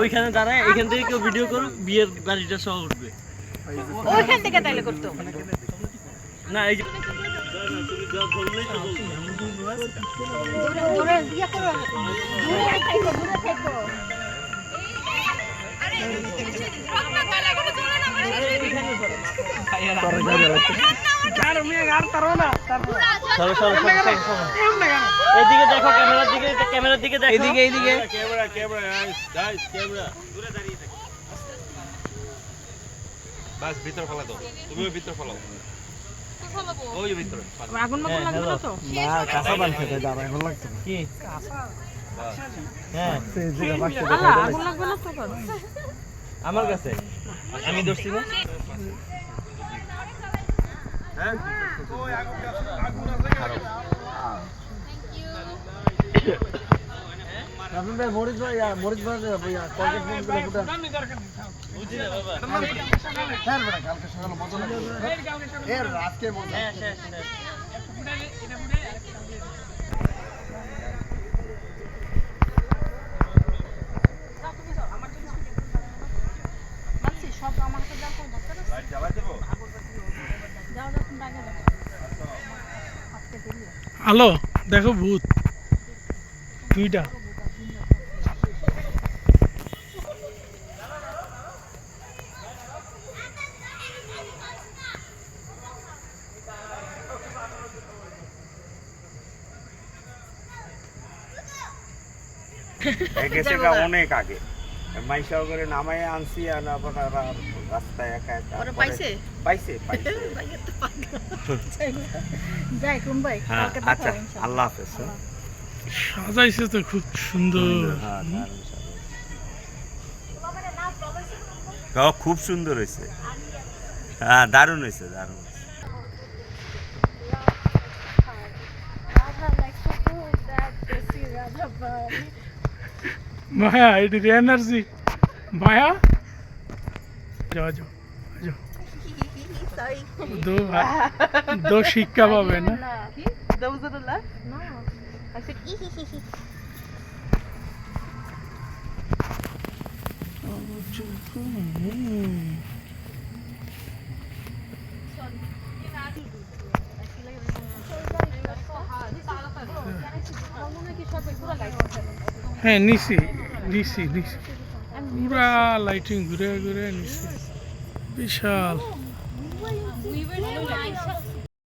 ওইখানে দাঁড়ায় এখান থেকে কেউ ভিডিও করো বিয়ের বাড়িটা সহ উঠবে ওইখান থেকে তাইলে করতো না এই যে ইয়ে। এদিকে দেখো ক্যামেরার দিকে দেখো। এইদিকে এইদিকে ক্যামেরা ক্যামেরা গাইস ক্যামেরা। দূরে দাঁড়িয়ে থাকো বাস ভিতর ফেলা দাও। তুমিও ভিতর ফেলাও। ওই ভিতরে। আগুন মাগুন লাগবে না তো? কি? হ্যাঁ। আগুন লাগবে না তো আমার কাছে। আমি ধরছি না? না হ্যাঁ, শেষ, শেষ। মানছি আছে। হ্যালো দেখো ভূত। দুইটা। গেছে গা অনেক আগে। মাইসা করে নামাই আনছি আর আপনার আর রাস্তায় একা একা ওরা পাইছে? পাইছে পাইছে। যাই কোন ভাই হ্যাঁ আচ্ছা। আল্লাহ হাফেজ হ্যাঁ। সাজাইছে তো খুব সুন্দর। হ্যাঁ, খুব সুন্দর হয়েছে। হ্যাঁ দারুণ হয়েছে দারুণ। মায়া এটি এনার্জি মায়া যাও যাও যাও দো ভাই দো শিক্ষা পাবে না হ্যাঁ নিছি নিছি নিছি পুরা লাইটিং ঘুরে ঘুরে নিছি বিশাল।